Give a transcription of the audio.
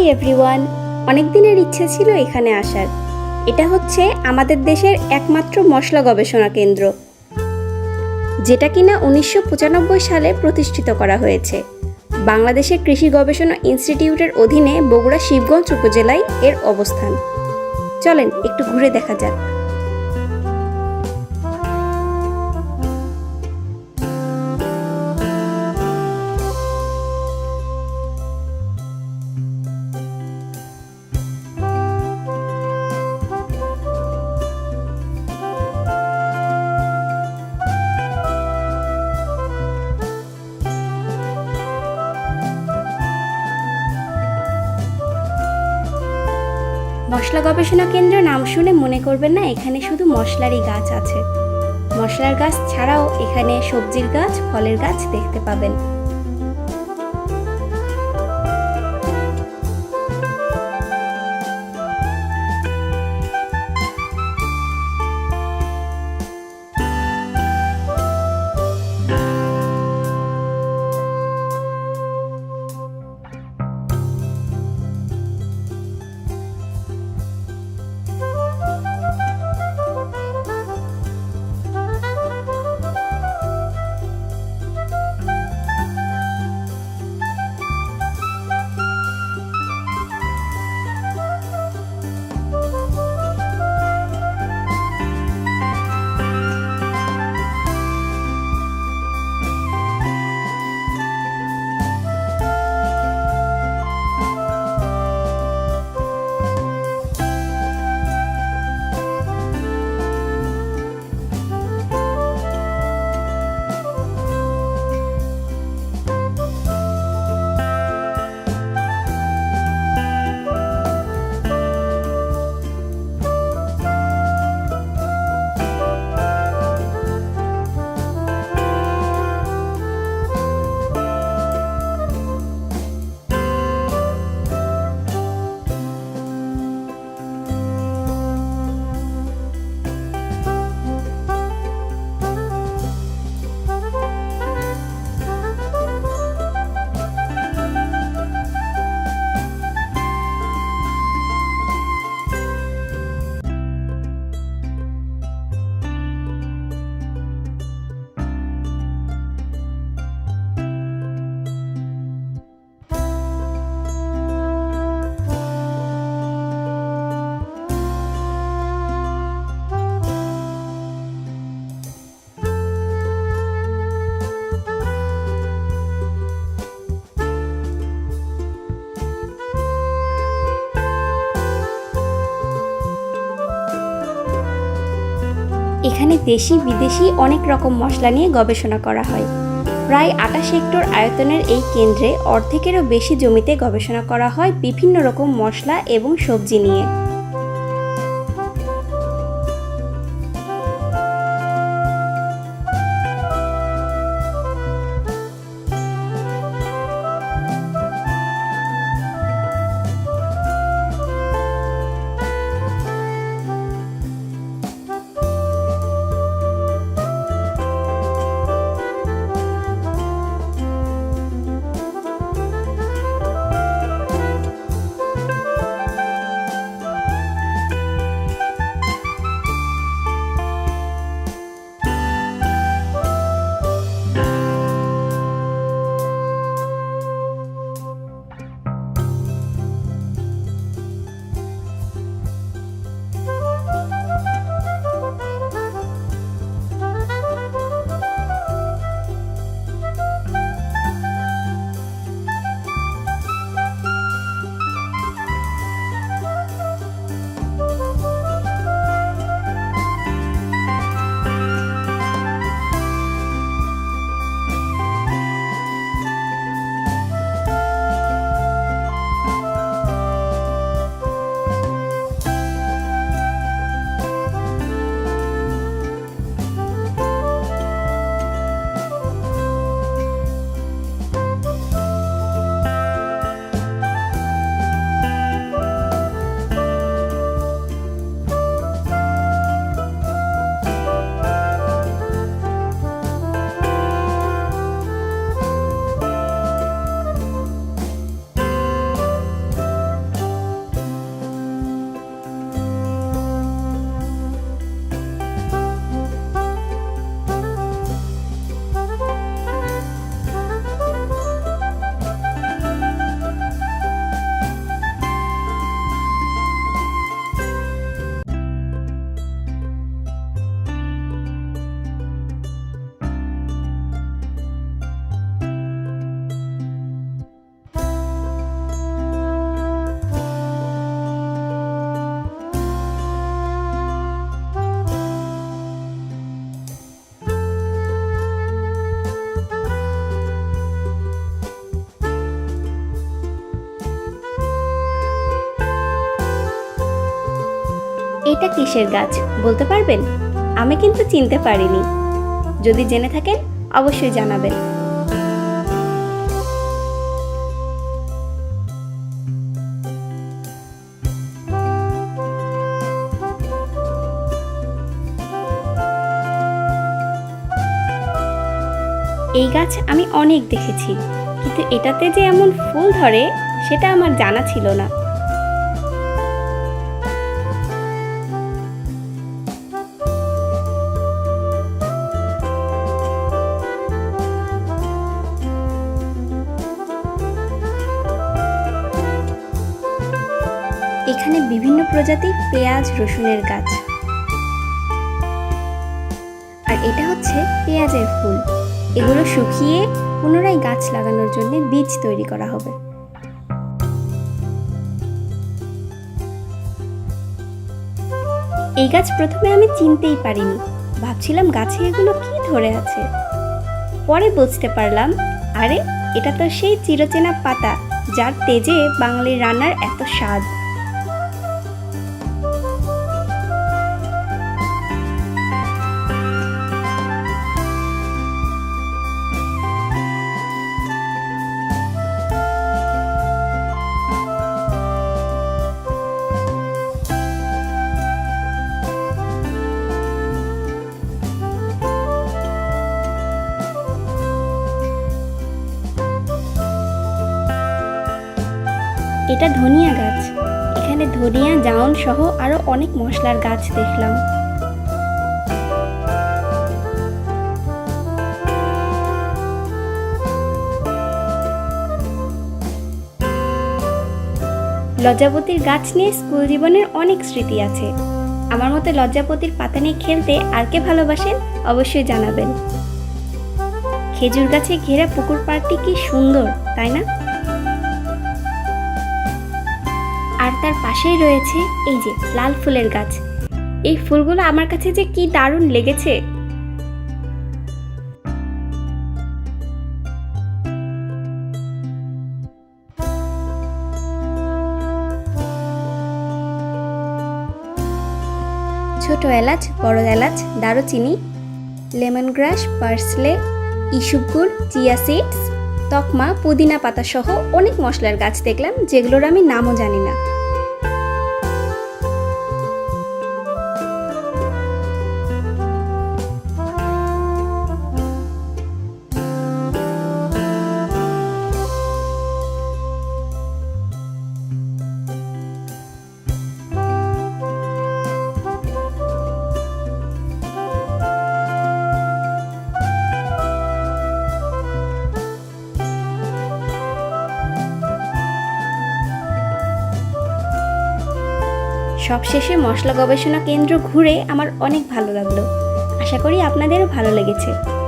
Hi everyone. অনেক দিনের ইচ্ছে ছিল এখানে আসার। এটা হচ্ছে আমাদের দেশের একমাত্র মশলা গবেষণা কেন্দ্র, যেটা কিনা উনিশশো পঁচানব্বই সালে প্রতিষ্ঠিত করা হয়েছে। বাংলাদেশের কৃষি গবেষণা ইনস্টিটিউটের অধীনে বগুড়া শিবগঞ্জ উপজেলায় এর অবস্থান। চলেন, একটু ঘুরে দেখা যাক। মশলা গবেষণা কেন্দ্র নাম শুনে মনে করবেন না, এখানে শুধু মশলারই গাছ আছে। মশলার গাছ ছাড়াও এখানে সবজির গাছ, ফলের গাছ দেখতে পাবেন। এখানে দেশি বিদেশি অনেক রকম মশলা নিয়ে গবেষণা করা হয়। প্রায় আটাশ হেক্টর আয়তনের এই কেন্দ্রে অর্ধেকেরও বেশি জমিতে গবেষণা করা হয় বিভিন্ন রকম মশলা এবং সবজি নিয়ে। এটা কিসের গাছ, বলতে পারবেন? আমি কিন্তু চিনতে পারিনি। যদি জেনে থাকেন, অবশ্যই জানাবেন। এই গাছ আমি অনেক দেখেছি, কিন্তু এটাতে যে এমন ফুল ধরে, সেটা আমার জানা ছিল না। বিভিন্ন প্রজাতির পেঁয়াজ, রসুনের গাছ। আর এটা হচ্ছে পেঁয়াজের ফুল। এগুলো শুকিয়ে পুনরায় গাছ লাগানোর জন্য বীজ তৈরি করা হবে। এই গাছ প্রথমে আমি চিনতেই পারিনি। ভাবছিলাম গাছে এগুলো কি ধরে আছে। পরে বুঝতে পারলাম, আরে, এটা তো সেই চিরচেনা পাতা যার তেজে বাঙালির রান্নার এত স্বাদ। এটা ধনিয়া গাছ। এখানে ধনিয়া, জাউন সহ আরও অনেক মশলার গাছ দেখলাম। লজ্জাপতির গাছ নিয়ে স্কুল জীবনের অনেক স্মৃতি আছে। আমার মতে লজ্জাপতির পাতা নিয়ে খেলতে আর কে ভালোবাসেন অবশ্যই জানাবেন। খেজুর গাছে ঘেরা পুকুর পাড়টি কি সুন্দর, তাই না? আর তার পাশেই রয়েছে এই যে লাল ফুলের গাছ। এই ফুলগুলো আমার কাছে যে কি দারুণ লেগেছে। ছোট এলাচ, বড় এলাচ, দারুচিনি লেমন গ্রাস পার্সলে ইসুপগুল চিয়া সিডস, তকমা, পুদিনা পাতা সহ অনেক মশলার গাছ দেখলাম, যেগুলোর আমি নামও জানি না। সবশেষে মশলা গবেষণা কেন্দ্র ঘুরে আমার অনেক ভালো লাগল। আশা করি আপনাদেরও ভালো লেগেছে।